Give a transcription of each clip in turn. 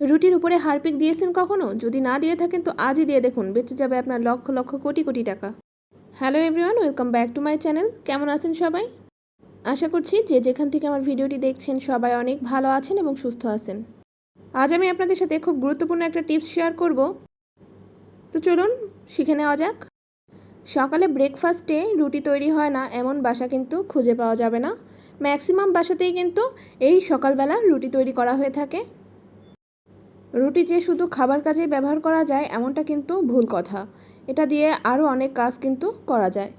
রুটির উপরে হারপিক দিয়েছেন কখনো? যদি না দিয়ে থাকেন, তো আজই দিয়ে দেখুন। বেঁচে যাবে আপনার লক্ষ লক্ষ কোটি কোটি টাকা। Hello everyone welcome back to my channel কেমন আছেন সবাই? আশা করছি যে যেখান থেকে আমার ভিডিওটি দেখছেন, সবাই অনেক ভালো আছেন এবং সুস্থ আছেন। আজ আমি আপনাদের সাথে খুব গুরুত্বপূর্ণ একটা টিপস শেয়ার করব। তো চলুন, শিখে নেওয়া যাক। সকালে ব্রেকফাস্টে রুটি তৈরি হয় না, এমন বাসা কিন্তু খুঁজে পাওয়া যাবে না। ম্যাক্সিমাম বাসাতেই কিন্তু এই সকালবেলা রুটি তৈরি করা হয়ে থাকে। রুটি যে শুধু খাবার কাজেই ব্যবহার করা যায়, এমনটা কিন্তু ভুল কথা। এটা দিয়ে আরও অনেক কাজ কিন্তু করা যায়।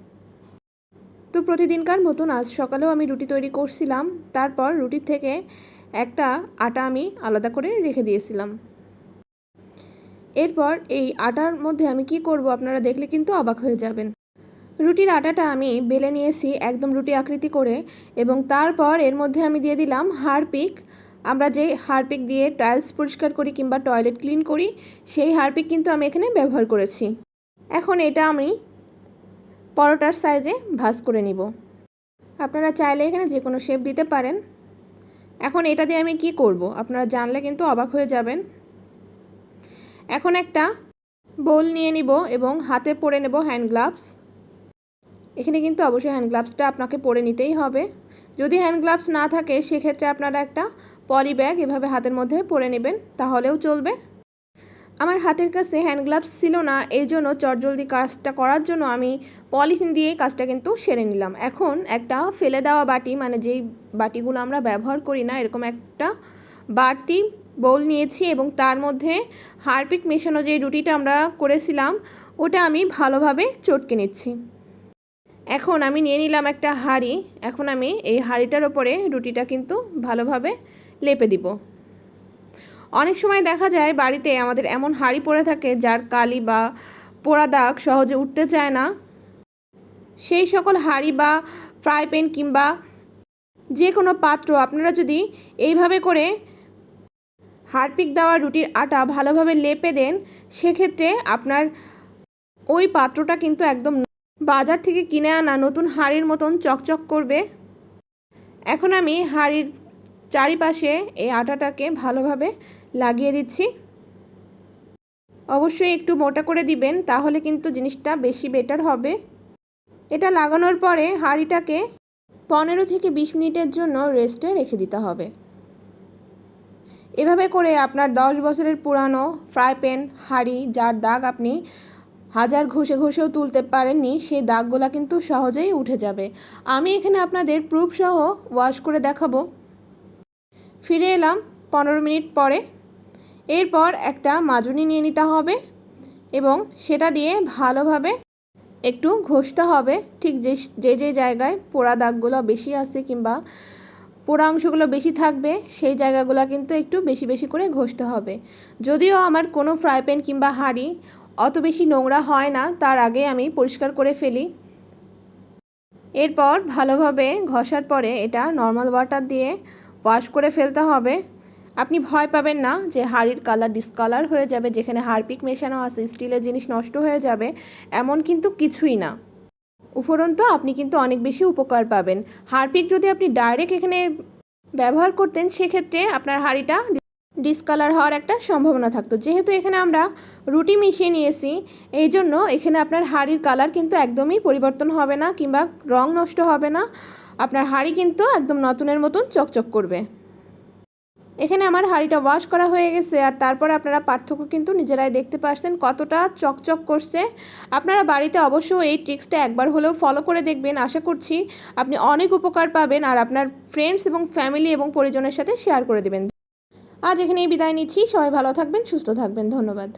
তো প্রতিদিনকার মতন আজ সকালেও আমি রুটি তৈরি করছিলাম। তারপর রুটির থেকে একটা আটা আমি আলাদা করে রেখে দিয়েছিলাম। এরপর এই আটার মধ্যে আমি কি করব আপনারা দেখলে কিন্তু অবাক হয়ে যাবেন। রুটির আটাটা আমি বেলে নিয়েছি একদম রুটি আকৃতি করে এবং তারপর এর মধ্যে আমি দিয়ে দিলাম হারপিক আমরা যে হারপিক দিয়ে টাইলস পরিষ্কার করি কিংবা টয়লেট ক্লিন করি, সেই হারপিক কিন্তু আমি এখানে ব্যবহার করেছি। এখন এটা আমি পরোটার সাইজে ভাজ করে নিব। আপনারা চাইলে এখানে যে কোনো শেপ দিতে পারেন। এখন এটা দিয়ে আমি কি করব? আপনারা জানলে কিন্তু অবাক হয়ে যাবেন। এখন একটা বোল নিয়ে নিব এবং হাতে পরে নেব হ্যান্ড গ্লাভস। এখানে কিন্তু অবশ্যই হ্যান্ড গ্লাভসটা আপনাকে পরে নিতেই হবে। যদি হ্যান্ড গ্লাভস না থাকে, সেক্ষেত্রে আপনারা একটা পলি ব্যাগ এভাবে হাতের মধ্যে পরে নেবেন, তাহলেও চলবে। আমার হাতের কাছে হ্যান্ড গ্লাভস ছিল না, এই জন্য চটজলদি কাজটা করার জন্য আমি পলিথিন দিয়ে কাজটা কিন্তু সেরে নিলাম। এখন একটা ফেলে দেওয়া বাটি মানে যেই বাটিগুলো আমরা ব্যবহার করি না, এরকম একটা বাড়তি বোল নিয়েছি এবং তার মধ্যে হারপিক মেশানো যে রুটিটা আমরা করেছিলাম, ওটা আমি ভালোভাবে চটকে নিচ্ছি। এখন আমি নিয়ে নিলাম একটা হাঁড়ি। এখন আমি এই হাঁড়িটার ওপরে রুটিটা কিন্তু ভালোভাবে লেপে দিব। অনেক সময় দেখা যায় বাড়িতে আমাদের এমন হাঁড়ি পড়ে থাকে যার কালি বা পোড়া দাগ সহজে উঠতে চায় না। সেই সকল হাঁড়ি বা ফ্রাই প্যান কিংবা যে কোনো পাত্র আপনারা যদি এইভাবে করে হারপিক দেওয়া রুটির আটা ভালোভাবে লেপে দেন, সেক্ষেত্রে আপনার ওই পাত্রটা কিন্তু একদম বাজার থেকে কিনে আনা নতুন হাঁড়ির মতন চকচক করবে। এখন আমি হাঁড়ির চারিপাশে এই আটাটাকে ভালোভাবে লাগিয়ে দিচ্ছি। অবশ্যই একটু মোটা করে দিবেন, তাহলে কিন্তু জিনিসটা বেশি বেটার হবে। এটা লাগানোর পরে হাঁড়িটাকে পনেরো থেকে বিশ মিনিটের জন্য রেস্টে রেখে দিতে হবে। এভাবে করে আপনার দশ বছরের পুরানো ফ্রাই প্যান, হাঁড়ি, যার দাগ আপনি হাজার ঘষে ঘষেও তুলতে পারেননি, সেই দাগগুলা কিন্তু সহজেই উঠে যাবে। আমি এখানে আপনাদের প্রুফ সহ ওয়াশ করে দেখাবো। ফিরে এলাম পনেরো মিনিট পরে। এরপর একটা মাজুনি নিয়ে নিতে হবে এবং সেটা দিয়ে ভালোভাবে একটু ঘষতে হবে। ঠিক যে যে যে জায়গায় পোড়া দাগগুলো বেশি আছে কিংবা পোড়া অংশগুলো বেশি থাকবে, সেই জায়গাগুলো কিন্তু একটু বেশি বেশি করে ঘষতে হবে। যদিও আমার কোনো ফ্রাই প্যান কিংবা হাঁড়ি অত বেশি নোংরা হয় না, তার আগে আমি পরিষ্কার করে ফেলি। এরপর ভালোভাবে ঘষার পরে এটা নর্মাল ওয়াটার দিয়ে ওয়াশ করে ফেলতে হবে। আপনি ভয় পাবেন না যে হাড়ির কালার ডিসকালার হয়ে যাবে, যেখানে হারপিক মেশানো আছে স্টিলের জিনিস নষ্ট হয়ে যাবে, এমন কিন্তু কিছুই না। উপরন্ত আপনি কিন্তু অনেক বেশি উপকার পাবেন। হারপিক যদি আপনি ডাইরেক্ট এখানে ব্যবহার করতেন, সেক্ষেত্রে আপনার হাঁড়িটা ডিসকালার হওয়ার একটা সম্ভাবনা থাকতো। যেহেতু এখানে আমরা রুটি মিশিয়ে নিয়েছি, এই জন্য এখানে আপনার হাঁড়ির কালার কিন্তু একদমই পরিবর্তন হবে না কিংবা রং নষ্ট হবে না। আপনার হাঁড়ি কিন্তু একদম নতুনের মতন চকচক করবে। এখানে আমার হাঁড়িটা ওয়াশ করা হয়ে গেছে আর তারপর আপনারা পার্থক্য কিন্তু নিজেরাই দেখতে পারছেন কতটা চকচক করছে। আপনারা বাড়িতে অবশ্যই এই ট্রিক্সটা একবার হলেও ফলো করে দেখবেন। আশা করছি আপনি অনেক উপকার পাবেন আর আপনার ফ্রেন্ডস এবং ফ্যামিলি এবং পরিজনের সাথে শেয়ার করে দেবেন। আজ এখানেই বিদায় নিচ্ছি। সবাই ভালো থাকবেন সুস্থ থাকবেন। ধন্যবাদ।